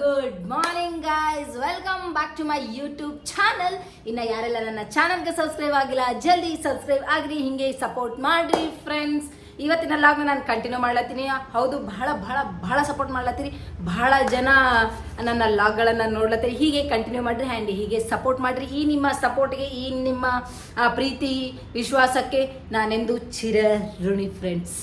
Good morning guys welcome back to my YouTube channel ಇನ್ನು ಯಾರೆಲ್ಲ ನನ್ನ ಚಾನಲ್ಗೆ ಸಬ್ಸ್ಕ್ರೈಬ್ ಆಗಿಲ್ಲ, ಜಲ್ದಿ ಸಬ್ಸ್ಕ್ರೈಬ್ ಆಗ್ರಿ, ಹಿಂಗೆ ಸಪೋರ್ಟ್ ಮಾಡ್ರಿ ಫ್ರೆಂಡ್ಸ್ ಇವತ್ತಿನ ಲಾಗ್ನ ನಾನು ಕಂಟಿನ್ಯೂ ಮಾಡ್ಲತ್ತೀನಿ. ಹೌದು ಬಹಳ ಬಹಳ ಬಹಳ ಸಪೋರ್ಟ್ ಮಾಡ್ಲತ್ತೀರಿ. ಬಹಳ ಜನ ನನ್ನ ಲಾಗ್ಗಳನ್ನು ನೋಡ್ಲತ್ತೀರಿ. ಹೀಗೆ ಕಂಟಿನ್ಯೂ ಮಾಡ್ರಿ ಹ್ಯಾಂಡಿ ಹೀಗೆ ಸಪೋರ್ಟ್ ಮಾಡ್ರಿ. ಈ ನಿಮ್ಮ ಸಪೋರ್ಟ್ಗೆ ಈ ನಿಮ್ಮ ಪ್ರೀತಿ, ವಿಶ್ವಾಸಕ್ಕೆ ನಾನೆಂದು ಚಿರ ಋಣಿ ಫ್ರೆಂಡ್ಸ್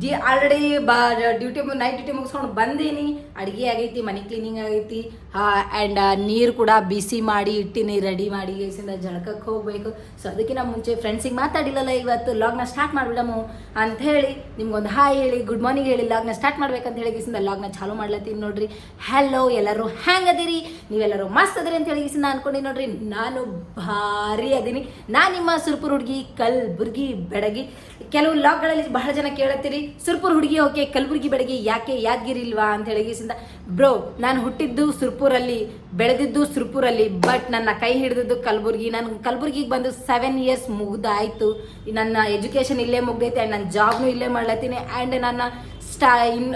ಡಿ ಆಲ್ರೆಡಿ ಬಾ, ಡ್ಯೂಟಿ ನೈಟ್ ಡ್ಯೂಟಿ ಮುಗಿಸ್ಕೊಂಡು ಬಂದೀನಿ. ಅಡುಗೆ ಆಗೈತಿ, ಮನೆ ಕ್ಲೀನಿಂಗ್ ಆಗೈತಿ. ಆ್ಯಂಡ್ ನೀರು ಕೂಡ ಬಿಸಿ ಮಾಡಿ ಇಟ್ಟಿನಿ, ರೆಡಿ ಮಾಡಿ ಗೇಸಿಂದ ಜಳಕಕ್ಕೆ ಹೋಗಬೇಕು. ಸೊ ಅದಕ್ಕಿಂತ ಮುಂಚೆ ಫ್ರೆಂಡ್ಸಿಗೆ ಮಾತಾಡಿಲ್ಲಲ್ಲ, ಇವತ್ತು ಲಾಗ್ನ ಸ್ಟಾರ್ಟ್ ಮಾಡಿಬಿಡಮು ಅಂತ ಹೇಳಿ, ನಿಮ್ಗೊಂದು ಹಾಯ್ ಹೇಳಿ ಗುಡ್ ಮಾರ್ನಿಂಗ್ ಹೇಳಿ ಲಾಗ್ನ ಸ್ಟಾರ್ಟ್ ಮಾಡ್ಬೇಕಂತ ಹೇಳಿ ಗೇಸಿಂದ ಲಾಗ್ನ ಚಾಲೂ ಮಾಡ್ಲತ್ತೀನಿ ನೋಡ್ರಿ. ಹಲೋ ಎಲ್ಲರೂ ಹ್ಯಾಂಗ್ ಅದೀರಿ. ನೀವೆಲ್ಲರೂ ಮಸ್ತ್ ಅದಿರಿ ಅಂತ ಹೇಳಿ ಗೇಸಿಂದ ಅನ್ಕೊಂಡು ನೋಡ್ರಿ. ನಾನು ಭಾರಿ ಅದೀನಿ. ನಾನು ನಿಮ್ಮ ಸುರ್ಪುರ್ ಹುಡುಗಿ ಕಲ್ಬುರ್ಗಿ ಬೆಡಗಿ. ಕೆಲವು ಲಾಗ್ಗಳಲ್ಲಿ ಬಹಳ ಜನ ಕೇಳತ್ತೀರಿ. ಸುರ್ಪುರ್ ಹುಡುಗಿ ಓಕೆ, ಕಲಬುರ್ಗಿ ಬೆಳಗ್ಗೆ ಯಾಕೆ ಯಾದಗಿರಿ ಇಲ್ವಾ ಅಂತ ಹೇಳಿ ಗೀಸಿಂದ ಬ್ರೋ, ನಾನು ಹುಟ್ಟಿದ್ದು ಸುರ್ಪುರಲ್ಲಿ, ಬೆಳೆದಿದ್ದು ಸುರ್ಪುರಲ್ಲಿ, ಬಟ್ ನನ್ನ ಕೈ ಹಿಡಿದಿದ್ದು ಕಲಬುರ್ಗಿ. ನಾನು ಕಲಬುರ್ಗಿಗೆ ಬಂದು ಸೆವೆನ್ ಇಯರ್ಸ್ ಮುಗ್ದಾಯ್ತು. ನನ್ನ ಎಜುಕೇಷನ್ ಇಲ್ಲೇ ಮುಗ್ದೈತೆ ಆ್ಯಂಡ್ ನನ್ನ ಜಾಬ್ನು ಇಲ್ಲೇ ಮಾಡ್ಲತ್ತೀನಿ ಆ್ಯಂಡ್ ನನ್ನ ಸ್ಟಾ ಇನ್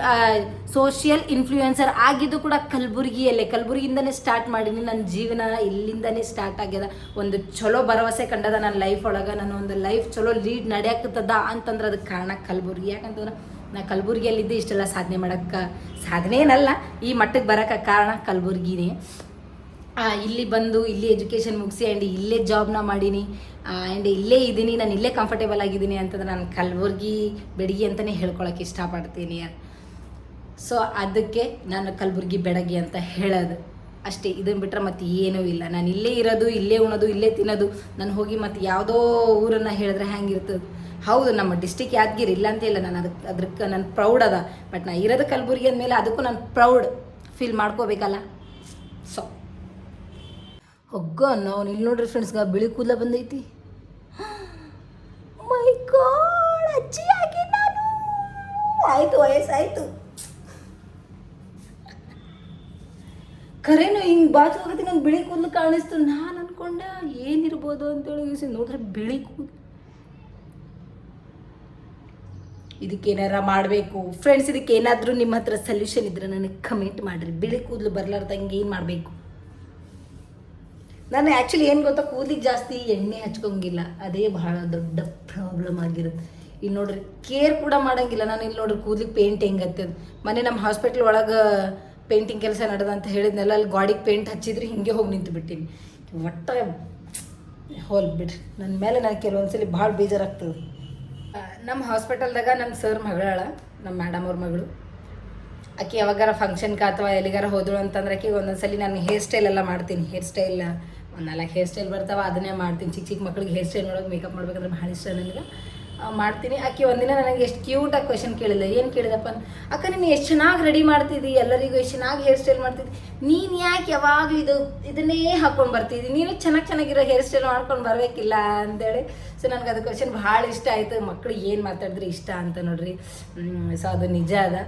ಸೋಷಿಯಲ್ ಇನ್ಫ್ಲೂಯೆನ್ಸರ್ ಆಗಿದ್ದು ಕೂಡ ಕಲಬುರಗಿಯಲ್ಲೇ. ಕಲಬುರಗಿಯಿಂದನೇ ಸ್ಟಾರ್ಟ್ ಮಾಡೀನಿ ನನ್ನ ಜೀವನ ಇಲ್ಲಿಂದನೇ ಸ್ಟಾರ್ಟ್ ಆಗ್ಯದ. ಒಂದು ಚಲೋ ಭರವಸೆ ಕಂಡದ ನನ್ನ ಲೈಫ್ ಒಳಗೆ. ನನ್ನ ಒಂದು ಲೈಫ್ ಚಲೋ ಲೀಡ್ ನಡೆಯಕತ್ತದ ಅಂತಂದ್ರೆ ಅದಕ್ಕೆ ಕಾರಣ ಕಲಬುರಗಿ. ಯಾಕಂತಂದ್ರೆ ನಾ ಕಲಬುರಗಿಯಲ್ಲಿದ್ದು ಇಷ್ಟೆಲ್ಲ ಸಾಧನೆ ಮಾಡೋಕ್ಕೆ ಸಾಧನೆ ಏನಲ್ಲ ಈ ಮಟ್ಟಕ್ಕೆ ಬರೋಕ್ಕೆ ಕಾರಣ ಕಲಬುರ್ಗಿನೇ. ಇಲ್ಲಿ ಬಂದು, ಇಲ್ಲಿ ಎಜುಕೇಷನ್ ಮುಗಿಸಿ ಆ್ಯಂಡ್ ಇಲ್ಲೇ ಜಾಬ್ನ ಮಾಡೀನಿ. ಆ್ಯಂಡ್ ಇಲ್ಲೇ ಇದ್ದೀನಿ ನಾನು ಇಲ್ಲೇ ಕಂಫರ್ಟೇಬಲ್ ಆಗಿದ್ದೀನಿ ಅಂತಂದ್ರೆ ನಾನು ಕಲಬುರ್ಗಿ ಬೆಡಗಿ ಅಂತಲೇ ಹೇಳ್ಕೊಳಕ್ಕೆ ಇಷ್ಟಪಡ್ತೀನಿ. ಸೊ ಅದಕ್ಕೆ ನಾನು ಕಲಬುರ್ಗಿ ಬೆಡಗಿ ಅಂತ ಹೇಳೋದು. ಅಷ್ಟೇ ಇದನ್ನು ಬಿಟ್ಟರೆ ಮತ್ತೆ ಏನೂ ಇಲ್ಲ. ನಾನು ಇಲ್ಲೇ ಇರೋದು, ಇಲ್ಲೇ ಉಣೋದು, ಇಲ್ಲೇ ತಿನ್ನೋದು, ನಾನು ಹೋಗಿ ಮತ್ತೆ ಯಾವುದೋ ಊರನ್ನು ಹೇಳಿದ್ರೆ ಹ್ಯಾಂಗಿರ್ತದೆ. ಹೌದು, ನಮ್ಮ ಡಿಸ್ಟಿಕ್ ಯಾದಗಿರಿ ಇಲ್ಲ ಅಂತ ಇಲ್ಲ. ನಾನು ಅದಕ್ಕೆ ಅದಕ್ಕೆ ನಾನು ಪ್ರೌಡ್ ಅದ. ಬಟ್ ನಾನು ಇರೋದು ಕಲಬುರ್ಗಿ ಅಂದಮೇಲೆ ಅದಕ್ಕೂ ನಾನು ಪ್ರೌಡ್ ಫೀಲ್ ಮಾಡ್ಕೋಬೇಕಲ್ಲ. ಸೊ ಹೊಗ್ಗ ನಾವು ಇಲ್ಲಿ ನೋಡ್ರಿ ಫ್ರೆಂಡ್ಸ್ಗೆ ಬಿಳಿ ಕೂದಲ ಬಂದೈತಿ. ಮೈ ಗಾಡ್ ಅಜ್ಜಿ ಆಗಿ ನಾನು. ಆಯ್ತು ವಯಸ್ಸಾಯ್ತು ಹಿಂಗೆ ನಂಗೆ ಬಿಳಿ ಕೂದಲು ಕಾಣಿಸ್ತು. ನಾನು ಅನ್ಕೊಂಡೆ ಏನಿರ್ಬೋದು ಅಂತೇಳಿ ನೋಡ್ರೆ ಬಿಳಿ ಕೂದಲು. ಇದಕ್ಕೇನಾರ ಮಾಡಬೇಕು. ಫ್ರೆಂಡ್ಸ್ ಇದಕ್ಕೆ ಏನಾದರೂ ನಿಮ್ಮ ಹತ್ರ ಸೊಲ್ಯೂಷನ್ ಇದ್ರೆ ನನಗೆ ಕಮೆಂಟ್ ಮಾಡಿರಿ. ಬಿಳಿ ಕೂದಲು ಬರ್ಲಾರ್ದಂಗೆ ಏನು ಮಾಡಬೇಕು? ನಾನು ಆ್ಯಕ್ಚುಲಿ ಏನು ಗೊತ್ತಾ, ಕೂದಲಿಗೆ ಜಾಸ್ತಿ ಎಣ್ಣೆ ಹಚ್ಕೊಂಗಿಲ್ಲ. ಅದೇ ಬಹಳ ದೊಡ್ಡ ಪ್ರಾಬ್ಲಮ್ ಆಗಿರುತ್ತೆ. ಇಲ್ಲಿ ನೋಡ್ರಿ ಕೇರ್ ಕೂಡ ಮಾಡೋಂಗಿಲ್ಲ. ನಾನು ಇಲ್ಲಿ ನೋಡ್ರಿ, ಕೂದಲಿಗೆ ಪೇಂಟ್ ಹೆಂಗತ್ತೆ ಮನೆ ನಮ್ಮ ಹಾಸ್ಪಿಟ್ಲ್ ಒಳಗೆ ಪೇಂಟಿಂಗ್ ಕೆಲಸ ನಡೆದ ಅಂತ ಹೇಳಿದ್ನೆಲ್ಲ, ಅಲ್ಲಿ ಗಾಡಿಗೆ ಪೇಂಟ್ ಹಚ್ಚಿದ್ರೆ ಹಿಂಗೆ ಹೋಗಿ ನಿಂತು ಬಿಟ್ಟಿನಿ ಒಟ್ಟ ಹೋಲ್ ಬಿಡ್ರಿ. ನನ್ನ ಮೇಲೆ ನನಗೆ ಕೆಲವೊಂದ್ಸಲಿ ಭಾಳ ಬೇಜಾರಾಗ್ತದೆ. ನಮ್ಮ ಹಾಸ್ಪಿಟಲ್ದಾಗ ನಮ್ಮ ಸರ್ ಮಗಳಾಳ ನಮ್ಮ ಮೇಡಮ್ ಅವ್ರ ಮಗಳು. ಆಕೆ ಯಾವಾಗಾರ ಫಂಕ್ಷನ್ಗೆ ಅಥವಾ ಎಲ್ಲಿಗಾರ ಹೋದಳು ಅಂತಂದ್ರೆ ಆಕೆಗೆ ಒಂದೊಂದ್ಸಲಿ ನಾನು ಹೇರ್ ಸ್ಟೈಲ್ ಎಲ್ಲ ಮಾಡ್ತೀನಿ. ಹೇರ್ ಸ್ಟೈಲ್ ನಾಲ್ಕು ಹೇರ್ ಸ್ಟೈಲ್ ಬರ್ತಾವೆ, ಅದನ್ನೇ ಮಾಡ್ತೀನಿ. ಚಿಕ್ಕ ಚಿಕ್ಕ ಮಕ್ಳಿಗೆ ಹೇರ್ ಸ್ಟೈಲ್ ನೋಡೋಕೆ ಮೇಕಪ್ ಮಾಡ್ಬೇಕಂದ್ರೆ ಭಾಳ ಇಷ್ಟ ನನಗೆ. ಮಾಡ್ತೀನಿ. ಆಕೆ ಒಂದಿನ ನನಗೆ ಎಷ್ಟು ಕ್ಯೂಟಾಗಿ ಕ್ವೆಶನ್ ಕೇಳಿಲ್ಲ. ಏನು ಕೇಳಿದಪ್ಪ ಅಕ್ಕ, ನೀನು ಎಷ್ಟು ಚೆನ್ನಾಗಿ ರೆಡಿ ಮಾಡ್ತಿದ್ದಿ? ಎಲ್ಲರಿಗೂ ಎಷ್ಟು ಚೆನ್ನಾಗಿ ಹೇರ್ ಸ್ಟೈಲ್ ಮಾಡ್ತಿದ್ದಿ? ನೀನು ಯಾಕೆ ಯಾವಾಗಲೂ ಇದು, ಇದನ್ನೇ ಹಾಕ್ಕೊಂಡು ಬರ್ತಿದ್ದಿ? ನೀನು ಚೆನ್ನಾಗಿ ಚೆನ್ನಾಗಿರೋ ಹೇರ್ ಸ್ಟೈಲ್ ಮಾಡ್ಕೊಂಡು ಬರಬೇಕಿಲ್ಲ ಅಂತೇಳಿ ಸೊ ನನಗೆ ಅದು ಕ್ವೆಶನ್ ಭಾಳ ಇಷ್ಟ ಆಯಿತು. ಮಕ್ಕಳು ಏನು ಮಾತಾಡಿದ್ರೆ ಇಷ್ಟ ಅಂತ ನೋಡ್ರಿ. ಸೊ, ಅದು ನಿಜ ಅದ.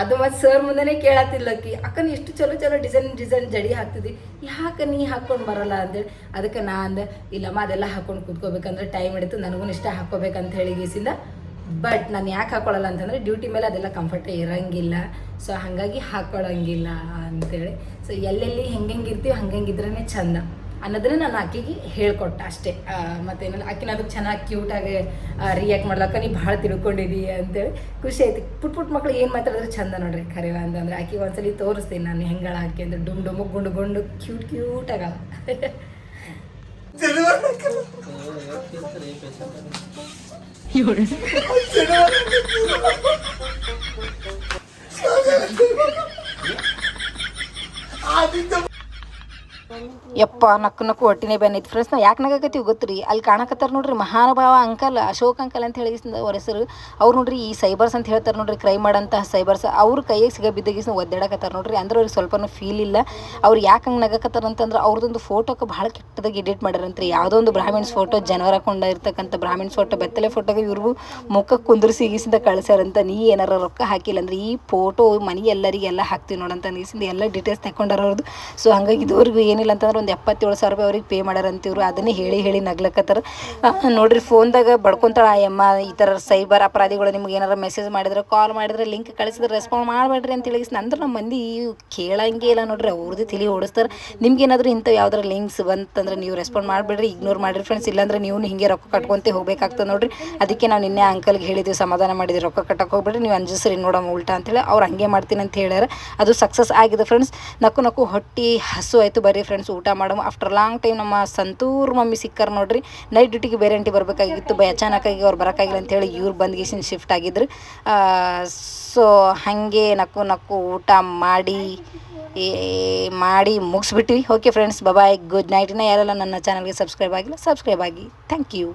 ಅದು ಮತ್ತು ಸರ್ ಮುಂದೆನೇ ಕೇಳತ್ತಿಲ್ಲಕ್ಕಿ ಅಕ್ಕ ನೀ ಎಷ್ಟು ಚಲೋ ಚಲೋ ಡಿಸೈನ್ ಡಿಸೈನ್ ಜಡಿ ಹಾಕ್ತಿದ್ದಿ, ಯಾಕೆ ನೀ ಹಾಕ್ಕೊಂಡು ಬರಲ್ಲ? ಅಂತೇಳಿ ಅದಕ್ಕೆ ನಾ ಅಂದೆ, ಇಲ್ಲಮ್ಮ, ಅದೆಲ್ಲ ಹಾಕ್ಕೊಂಡು ಕೂತ್ಕೋಬೇಕಂದ್ರೆ ಟೈಮ್ ಹಿಡಿತು, ನನಗೂ ಇಷ್ಟ ಹಾಕ್ಕೋಬೇಕಂತ ಹೇಳಿ ಗೀಸಿಂದ ಬಟ್ ನಾನು ಯಾಕೆ ಹಾಕೊಳ್ಳಲ್ಲ ಅಂತಂದರೆ ಡ್ಯೂಟಿ ಮೇಲೆ ಅದೆಲ್ಲ ಕಂಫರ್ಟ್ ಇರಂಗಿಲ್ಲ. ಸೊ ಹಾಗಾಗಿ ಹಾಕ್ಕೊಳ್ಳೋಂಗಿಲ್ಲ ಅಂತೇಳಿ ಸೊ ಎಲ್ಲೆಲ್ಲಿ ಹೆಂಗೆ ಇರ್ತೀವಿ ಇದ್ರೇ ಚಂದ. ಅನ್ನೋದನ್ನ ನಾನು ಆಕೆಗೆ ಹೇಳ್ಕೊಟ್ಟೆ ಅಷ್ಟೇ. ಮತ್ತು ಮತ್ತೇನಲ್ಲ ಆಕಿನ ಅದಕ್ಕೆ ಚೆನ್ನಾಗಿ ಕ್ಯೂಟಾಗಿ ರಿಯಾಕ್ಟ್ ಮಾಡ್ಲಕ್ಕ ನೀವು ಭಾಳ ತಿಳ್ಕೊಂಡಿದ್ದೀ ಅಂತೇಳಿ ಖುಷಿ ಆಯ್ತು. ಪುಟ್ ಪುಟ್ ಮಕ್ಳು ಏನು ಮಾತಾಡಿದ್ರೆ ಚಂದ ನೋಡ್ರಿ ಖರೀವ ಅಂತಂದ್ರೆ ಆಕೆಗೆ ಒಂದ್ಸಲಿ ತೋರಿಸ್ತೀನಿ ನಾನು ಹೆಂಗಳ ಆಕೆ ಅಂದ್ರೆ ಡುಮ್ ಡುಮ್ ಗುಂಡು ಗುಂಡು ಕ್ಯೂಟ್ ಕ್ಯೂಟ್ ಆಗಲ್ಲ ಯಪ್ಪ, ನಕ್ಕು ನಕ್ಕು ಹೊಟ್ಟಿನೇ ಬೆನ್ನೈತಿ ಫ್ರೆಂಡ್ಸ್ ನಾವು ಯಾಕೆ ನಗಾಕತ್ತೀವಿ ಗೊತ್ತ್ರಿ? ಅಲ್ಲಿ ಕಾಣಕತ್ತಾರ ನೋಡ್ರಿ, ಮಹಾನುಭಾವ ಅಂಕಲ್, ಅಶೋಕ್ ಅಂಕಲ್ ಅಂತ ಹೇಳಿ ಅವ್ರ ಹೆಸರು. ಅವ್ರು ನೋಡ್ರಿ, ಈ ಸೈಬರ್ಸ್ ಅಂತ ಹೇಳ್ತಾರೆ ನೋಡ್ರಿ, ಕ್ರೈ ಮಾಡೋಂತಹ ಸೈಬರ್ಸ್. ಅವ್ರ ಕೈಯಾಗ ಸಿಗ ಬಿದ್ದಗಿಸ್ನ ಒದ್ದಾಡಕತ್ತಾರ ನೋಡ್ರಿ. ಅಂದ್ರೆ ಅವ್ರಿಗೆ ಸ್ವಲ್ಪನೂ ಫೀಲ್ ಇಲ್ಲ. ಅವ್ರು ಯಾಕೆ ಹಂಗೆ ನಗಕತ್ತಾರ ಅಂತಂದ್ರೆ ಅವ್ರದ್ದೊಂದು ಫೋಟೋಕ್ಕೆ ಭಾಳ ಕೆಟ್ಟದಾಗಿ ಎಡಿಟ್ ಮಾಡ್ಯಾರಂತ್ರಿ ಯಾವುದೋ ಒಂದು ಬ್ರಾಹ್ಮಿಣ್ಸ್ ಫೋಟೋ ಜನವರ ಕೊಂಡ ಇರ್ತಕ್ಕಂಥ ಬ್ರಾಹ್ಮಿಣ್ಸ್ ಫೋಟೋ ಬೆತ್ತಲೆ ಫೋಟೋಗೆ ಇವ್ರಿಗೂ ಮುಖಕ್ಕೆ ಕುಂದ್ರಿಸಿ ಈಗಿಸಿಂದ ಕಳ್ಸ್ಯಾರಂತ ನೀ ಏನಾರ ರೊಕ್ಕ ಹಾಕಿಲ್ಲ ಅಂದ್ರೆ, ಈ ಫೋಟೋ ಮನೆ ಎಲ್ಲರಿಗೆಲ್ಲ ಹಾಕ್ತೀವಿ ನೋಡಂತ ಗೀಸಿಂದ ಎಲ್ಲ ಡೀಟೇಲ್ಸ್ ತಗೊಂಡಾರ ಅವ್ರದ್ದು ಸೊ ಹಂಗಾಗಿ ಇದುವರೆಗೂ ಏನಿಲ್ಲ ಅಂತಂದ್ರೆ, ಒಂದು ಎಪ್ಪತ್ತೇಳು ಸಾವಿರ ರೂಪಾಯಿ ಅವ್ರಿಗೆ ಪೇ ಮಾಡ್ಯಾರಂತಿವ್ರು ಅದನ್ನೇ ಹೇಳಿ ಹೇಳಿ ನಗ್ಲಕತ್ತಾರ. ನೋಡ್ರಿ ಫೋನ್ದಾಗ ಬಡ್ಕೊಂತಾಳ ಆ ಅಮ್ಮ, ಈ ಥರ ಸೈಬರ್ ಅಪರಾಧಿಗಳು ನಿಮ್ಗೆ ಏನಾರ ಮೆಸೇಜ್ ಮಾಡಿದ್ರೆ ಕಾಲ್ ಮಾಡಿದ್ರೆ ಲಿಂಕ್ ಕಳಿಸಿದ್ರೆ ರೆಸ್ಪಾಂಡ್ ಮಾಡಬೇಡ್ರಿ ಅಂತ ಹೇಳಿ. ನಂತರ ನಮ್ಮ ಮಂದಿ ಕೇಳಂಗೆ ಇಲ್ಲ ನೋಡ್ರಿ ಅವ್ರದ್ದು ತಿಳಿ ಓಡಿಸ್ತಾರೆ. ನಿಮ್ಗೆ ಏನಾದರೂ ಇಂಥವು ಯಾವ್ದಾರ ಲಿಂಕ್ಸ್ ಬಂತಂದ್ರೆ ನೀವು ರೆಸ್ಪಾಂಡ್ ಮಾಡಬೇಡ್ರಿ ಇಗ್ನೋರ್ ಮಾಡಿರಿ ಫ್ರೆಂಡ್ಸ್ ಇಲ್ಲಾಂದ್ರೆ ನೀವು ಹಿಂಗೆ ರೊಕ್ಕ ಕಟ್ಕೊಂತೆ ಹೋಗ್ಬೇಕಾಗ್ತದೆ ನೋಡ್ರಿ. ಅದಕ್ಕೆ ನಾವು ನಿನ್ನೆ ಅಂಕಲ್ಗೆ ಹೇಳಿದ್ವಿ, ಸಮಾಧಾನ ಮಾಡಿದ್ವಿ, ರೊಕ್ಕ ಕಟ್ಟಕ್ಕೆ ಹೋಗ್ಬೇಡ್ರಿ, ನೀವು ಅಂಜಿಸ್ರಿ ನೋಡಮ್ಮ ಉಲ್ಟಾ ಅಂತೇಳಿ ಅವ್ರು ಹಂಗೆ ಮಾಡ್ತೀನಿ ಅಂತ ಹೇಳ್ಯಾರ. ಅದು ಸಕ್ಸಸ್ ಆಗಿದೆ ಫ್ರೆಂಡ್ಸ್ ನಕ್ಕು ನಕ್ಕು ಹೊಟ್ಟಿ ಹಸು ಆಯಿತು ಬರ್ರಿ ಫ್ರೆಂಡ್ಸ್ ಊಟ ಮಾಡಮ್ಮ ಆಫ್ಟರ್ ಲಾಂಗ್ ಟೈಮ್ ನಮ್ಮ ಸಂತೂರ್ ಮಮ್ಮಿ ಸಿಕ್ಕಾರ ನೋಡ್ರಿ ನೈಟ್ ಡ್ಯೂಟಿಗೆ ಬೇರೆ ಅಂಟಿ ಬರಬೇಕಾಗಿತ್ತು. ಬೈ ಅಚಾನಕ್ಕಾಗಿ ಅವ್ರು ಬರೋಕ್ಕಾಗಿಲ್ಲ ಅಂತೇಳಿ ಇವ್ರು ಬಂದ್ಗೇಸಿನ ಶಿಫ್ಟ್ ಆಗಿದ್ರು. ಸೊ ಹಾಗೆ ನಕ್ಕು ನಕ್ಕು ಊಟ ಮಾಡಿ ಮಾಡಿ ಮುಗಿಸ್ಬಿಟ್ವಿ. Okay friends bye bye good night ಯಾರೆಲ್ಲ ನನ್ನ ಚಾನಲ್ಗೆ ಸಬ್ಸ್ಕ್ರೈಬ್ ಆಗಿಲ್ಲ ಸಬ್ಸ್ಕ್ರೈಬ್ ಆಗಿ. Thank you